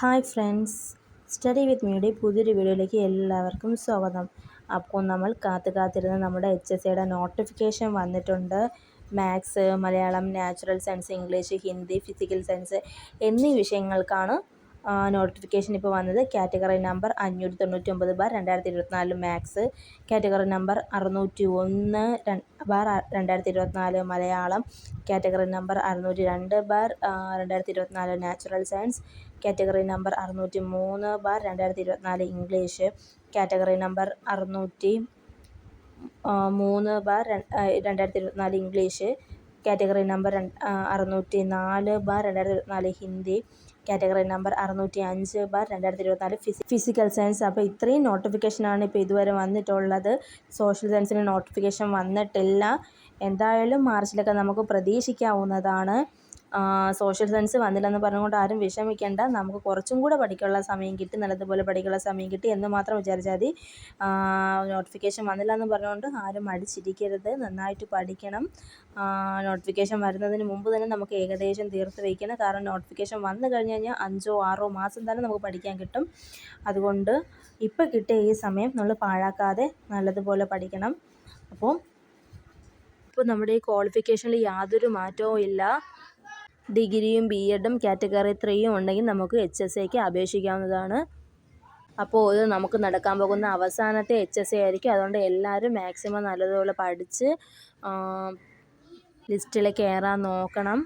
Hi friends. Study with മീയുടെ പുതിയൊരു വീഡിയോയിലേക്ക് എല്ലാവർക്കും സ്വാഗതം. അപ്പോൾ നമ്മൾ കാത്തു കാത്തിരുന്ന് നമ്മുടെ എച്ച് എസ് സിയുടെ നോട്ടിഫിക്കേഷൻ വന്നിട്ടുണ്ട്. Maths Malayalam natural science English Hindi physical science എന്നീ വിഷയങ്ങൾക്കാണ് നോട്ടിഫിക്കേഷൻ ഇപ്പോൾ വന്നത് കാറ്റഗറി നമ്പർ അഞ്ഞൂറ്റി തൊണ്ണൂറ്റി ഒമ്പത് ബാർ രണ്ടായിരത്തി ഇരുപത്തിനാല് മാത്സ് കാറ്റഗറി നമ്പർ അറുന്നൂറ്റി ഒന്ന് ബാർ രണ്ടായിരത്തി ഇരുപത്തിനാല് മലയാളം. കാറ്റഗറി നമ്പർ അറുന്നൂറ്റി രണ്ട് ബാർ രണ്ടായിരത്തി ഇരുപത്തിനാല് നാച്ചുറൽ സയൻസ് കാറ്റഗറി നമ്പർ അറുന്നൂറ്റി മൂന്ന് ബാർ രണ്ടായിരത്തി ഇരുപത്തിനാല് ഇംഗ്ലീഷ് കാറ്റഗറി നമ്പർ അറുന്നൂറ്റി മൂന്ന് ബാർ രണ്ടായിരത്തി ഇരുപത്തിനാല് ഇംഗ്ലീഷ് കാറ്റഗറി നമ്പർ അറുന്നൂറ്റി നാല് ബാർ രണ്ടായിരത്തി ഇരുപത്തിനാല് ഹിന്ദി. കാറ്റഗറി നമ്പർ അറുന്നൂറ്റി അഞ്ച് ബാർ രണ്ടായിരത്തി ഇരുപത്തിനാല് ഫിസി ഫിസിക്കൽ സയൻസ് അപ്പോൾ ഇത്രയും നോട്ടിഫിക്കേഷനാണ് ഇപ്പോൾ ഇതുവരെ വന്നിട്ടുള്ളത്. സോഷ്യൽ സയൻസിന് നോട്ടിഫിക്കേഷൻ വന്നിട്ടില്ല. എന്തായാലും മാർച്ചിലൊക്കെ നമുക്ക് പ്രതീക്ഷിക്കാവുന്നതാണ്. സോഷ്യൽ സയൻസ് വന്നില്ലെന്ന് പറഞ്ഞുകൊണ്ട് ആരും വിഷമിക്കേണ്ട. നമുക്ക് കുറച്ചും കൂടെ പഠിക്കാനുള്ള സമയം കിട്ടി നല്ലതുപോലെ പഠിക്കാനുള്ള സമയം കിട്ടി എന്ന് മാത്രം വിചാരിച്ചാൽ മതി. നോട്ടിഫിക്കേഷൻ വന്നില്ല എന്ന് പറഞ്ഞുകൊണ്ട് ആരും മടിച്ചിരിക്കരുത്. നന്നായിട്ട് പഠിക്കണം. നോട്ടിഫിക്കേഷൻ വരുന്നതിന് മുമ്പ് തന്നെ നമുക്ക് ഏകദേശം തീർത്ത് വയ്ക്കണം കാരണം നോട്ടിഫിക്കേഷൻ വന്നു കഴിഞ്ഞ് കഴിഞ്ഞാൽ അഞ്ചോ ആറോ മാസം തന്നെ നമുക്ക് പഠിക്കാൻ കിട്ടും. അതുകൊണ്ട് ഇപ്പോൾ കിട്ടിയ ഈ സമയം നമ്മൾ പാഴാക്കാതെ നല്ലതുപോലെ പഠിക്കണം. അപ്പോൾ ഇപ്പോൾ നമ്മുടെ ഈ ക്വാളിഫിക്കേഷനിൽ യാതൊരു മാറ്റവും ഇല്ല. ഡിഗ്രിയും ബി എഡും കാറ്റഗറി ത്രീയും ഉണ്ടെങ്കിൽ നമുക്ക് എച്ച് എസ് എക്ക് അപേക്ഷിക്കാവുന്നതാണ്. അപ്പോൾ ഇത് നമുക്ക് നടക്കാൻ പോകുന്ന അവസാനത്തെ എച്ച് എസ് എ ആയിരിക്കും. അതുകൊണ്ട് എല്ലാവരും മാക്സിമം നല്ലതുപോലെ പഠിച്ച് ലിസ്റ്റിൽ കയറാൻ നോക്കണം.